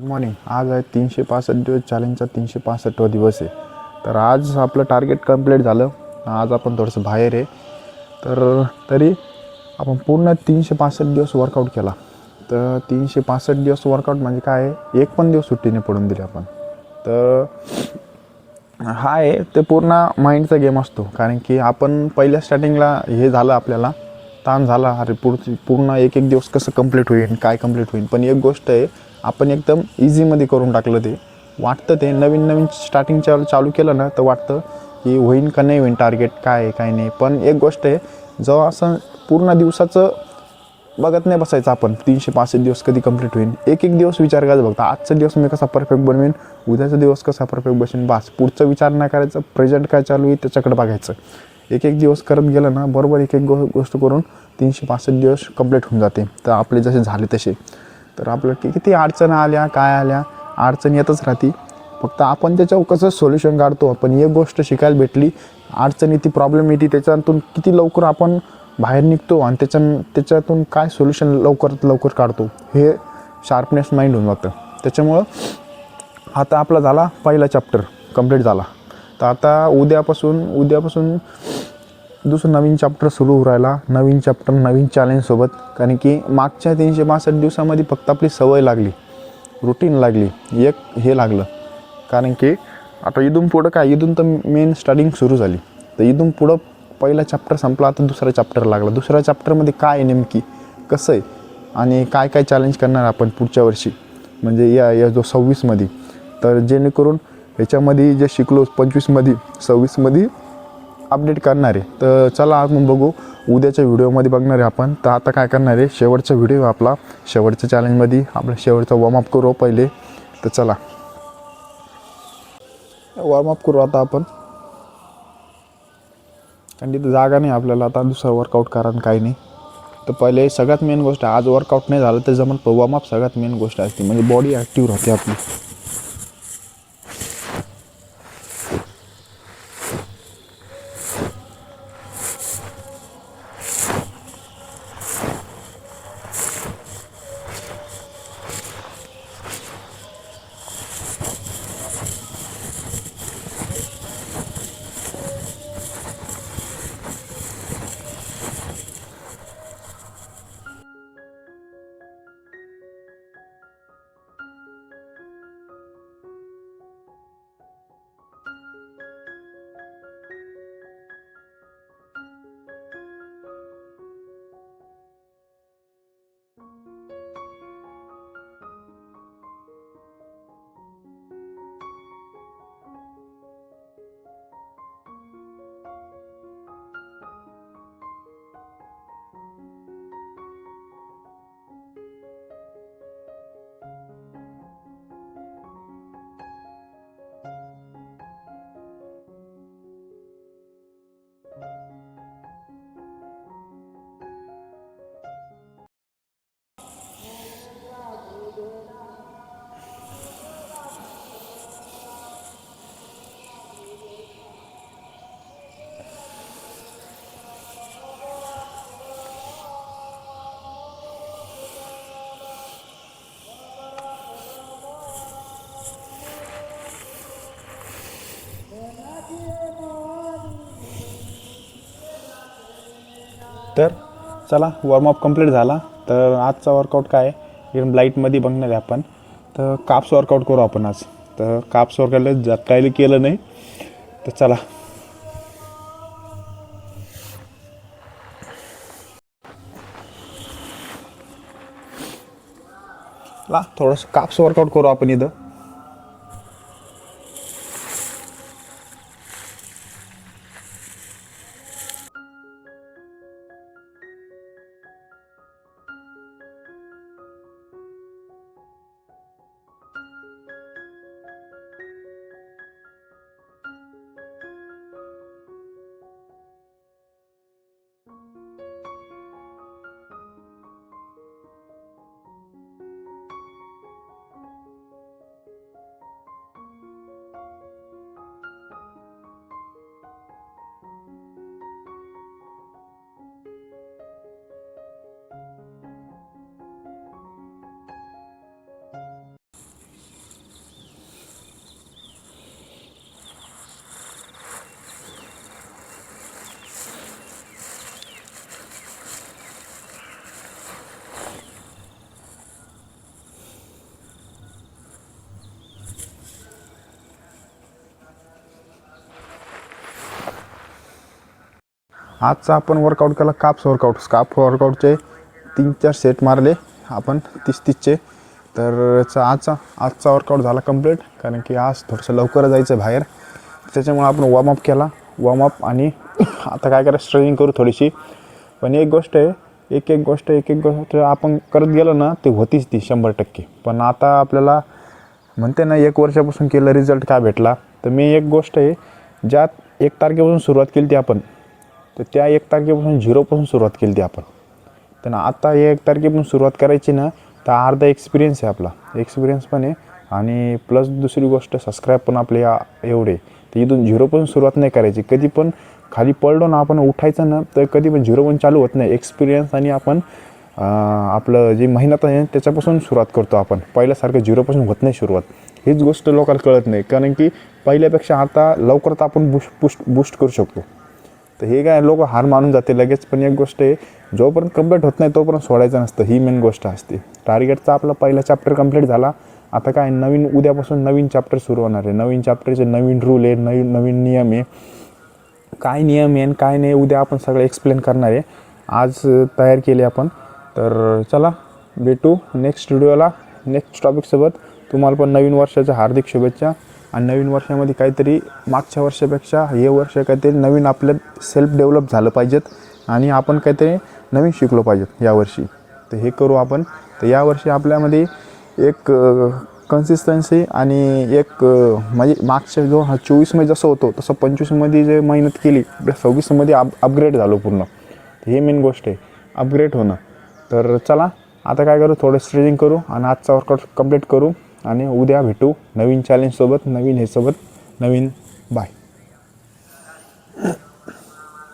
Good morning आज आहे तीनशे पासष्ट दिवस. चॅलेंजचा तीनशे पासष्टवा दिवस आहे. तर आज आपलं टार्गेट कंप्लीट झालं. आज आपण थोडंसं बाहेर आहे. तर तरी आपण पूर्ण तीनशे पासष्ट दिवस वर्कआउट केला. तर तीनशे पासष्ट दिवस वर्कआउट म्हणजे काय आहे? एक पण दिवस सुट्टीने पडून दिली आपण. तर हा आहे. ते पूर्ण माइंडचा गेम असतो. कारण की आपण पहिल्या स्टार्टिंगला हे झालं आपल्याला. ताण झाला. अरे पुढची पूर्ण एक एक दिवस कसं कंप्लीट होईल काय कंप्लीट होईल पण एक गोष्ट आहे आपण एकदम इझीमध्ये करून टाकलं ते. वाटतं ते नवीन नवीन स्टार्टिंगच्या चालू केलं ना तर वाटतं की होईन का नाही होईन टार्गेट काय आहे काय नाही. पण एक गोष्ट आहे जेव्हा असं पूर्ण दिवसाचं बघत नाही बसायचं आपण तीनशे पासष्ट दिवस कधी कंप्लीट होईल एक एक दिवस विचार करायचा बघता आजचा दिवस मी कसा परफेक्ट बनवेन उद्याचा दिवस कसा परफेक्ट बसेन बास. पुढचा विचार नाही करायचा प्रेझेंट काय चालू आहे त्याच्याकडे बघायचं. एक एक दिवस करत गेलं ना बरोबर एक एक गो गोष्ट करून तीनशे पासष्ट दिवस कंप्लीट होऊन जाते. तर आपले जसे झाले तसे. तर आपलं की किती अडचण आल्या काय आल्या अडचण येतच राहते. फक्त आपण त्याच्यावर कसं सोल्युशन काढतो आपण एक गोष्ट शिकायला भेटली अडचण येते प्रॉब्लेम येते त्याच्यातून किती लवकर आपण बाहेर निघतो आणि त्याच्या त्याच्यातून काय सोल्युशन लवकरात लवकर काढतो हे शार्पनेस माइंड होऊन जातं त्याच्यामुळं आता आपला झाला पहिला चॅप्टर कंप्लीट झाला. तर आता उद्यापासून उद्यापासून दुसरं नवीन चॅप्टर सुरू होऊ राहिला. नवीन चॅप्टर नवीन चॅलेंजसोबत कारण की मागच्या तीनशे पासष्ट दिवसामध्ये फक्त आपली सवय लागली. रुटीन लागली. एक हे लागलं. कारण की आता इथून पुढं काय? इथून तर मेन स्टार्टिंग सुरू झाली. तर इथून पुढं पहिला चॅप्टर संपला आता दुसरा चॅप्टर लागला. दुसऱ्या चॅप्टरमध्ये काय आहे नेमकी? कसं आहे? आणि काय काय चॅलेंज करणार आपण पुढच्या वर्षी? म्हणजे या या जो सव्वीसमध्ये. तर जेणेकरून ह्याच्यामध्ये जे शिकलो पंचवीसमध्ये सव्वीसमध्ये अपडेट करणार आहे. तर चला आज मग बघू. उद्याच्या व्हिडिओमध्ये बघणार आहे आपण. तर आता काय करणार आहे? शेवटचा व्हिडिओ आपला. शेवटच्या चॅलेंजमध्ये आपला शेवटचा वॉर्मअप करू पहिले. तर चला. वॉर्मअप करू आता आपण. कारण तिथं जागा नाही आपल्याला. आता दुसरं वर्कआउट कारण काही नाही. तर पहिले सगळ्यात मेन गोष्ट आज वर्कआउट नाही झालं तर जमन वॉर्मअप सगळ्यात मेन गोष्ट असते. म्हणजे बॉडी ॲक्टिव्ह राहते आपली. तर चला वॉर्मअप कंप्लीट झाला. तर आजचा वर्कआउट काय आहे? एकदम लाईटमध्ये बघणार आहे आपण. तर काप्स वर्कआउट करू आपण आज. तर काप्स वर्कआउट झटकायला केलं नाही. तर चला. ला थोडंसं काप्स वर्कआउट करू आपण इथं. आजचा आपण वर्कआउट केला काप्स वर्कआउट काप वर्कआउटचे तीन चार सेट मारले आपण तीस तीसचे तर चा- आजचा आजचा वर्कआउट झाला कंप्लीट कारण की आज थोडंसं लवकर जायचं बाहेर. त्याच्यामुळे आपण वॉर्मअप केला. वॉर्मअप आणि आता काय करा स्ट्रेचिंग करू थोडीशी. पण एक गोष्ट आहे एक एक गोष्ट एक एक गोष्ट आपण करत गेलो ना ते होतीच ती शंभर टक्के. पण आता आपल्याला म्हणते ना एक वर्षापासून केलं रिझल्ट काय भेटला? तर मी एक गोष्ट आहे ज्यात एक तारखेपासून सुरुवात केली ती आपण. तर त्या एक तारखेपासून झिरोपासून सुरुवात केली ती आपण. तर आता एक तारखेपासून सुरुवात करायची ना तर अर्धा एक्सपिरियन्स आहे आपला. एक्सपिरियन्स पण आहे आणि प्लस दुसरी गोष्ट सबस्क्राईब पण आपले या- एवढे. तर इथून झिरोपासून सुरुवात नाही करायची. कधी पण खाली पडलो ना आपण उठायचं ना तर कधी पण झिरो पण चालू होत नाही. एक्सपिरियन्स आणि आपण आपलं जे मेहनत आहे त्याच्यापासून सुरुवात करतो आपण. पहिल्यासारखं झिरोपासून होत नाही सुरुवात. हीच गोष्ट लोकांना कळत नाही. कारण की पहिल्यापेक्षा आता लवकरात आपण बुश पुष्ट बूस्ट करू शकतो. तर हे काय लोक हार मानून जाते लगेच. पण एक गोष्ट आहे जोपर्यंत कंप्लीट होत नाही तोपर्यंत सोडायचं नसतं. ही मेन गोष्ट असते. टार्गेटचा आपला पहिला चॅप्टर कंप्लीट झाला. आता काय नवीन उद्यापासून नवीन चॅप्टर सुरू होणार आहे. नवीन चॅप्टरचे नवीन रूल आहे नवीन नवीन नियम आहे. काय नियम आहे आणि काय नाही उद्या आपण सगळं एक्सप्लेन करणार आहे. आज तयार केले आपण. तर चला भेटू नेक्स्ट व्हिडिओला नेक्स्ट टॉपिकसोबत तुम्हाला पण नवीन वर्षाच्या हार्दिक शुभेच्छा. आणि नवीन वर्षामध्ये काहीतरी मागच्या वर्षापेक्षा हे वर्ष काहीतरी नवीन आपलं सेल्फ डेव्हलप झालं पाहिजेत आणि आपण काहीतरी नवीन शिकलो पाहिजेत यावर्षी तर हे करू आपण. तर यावर्षी आपल्यामध्ये एक कन्सिस्टन्सी आणि एक म्हणजे मागच्या जो हा चोवीसमध्ये जसं होतो तसं पंचवीसमध्ये जे मेहनत केली सव्वीसमध्ये अप अपग्रेड झालो पूर्ण. हे मेन गोष्ट आहे. अपग्रेड होणं. तर चला आता काय करू? थोडं स्ट्रेचिंग करू आणि आजचा वर्कआउट कंप्लीट करू. आणि उद्या भेटू नवीन चॅलेंजसोबत नवीन हेसोबत नवीन बाय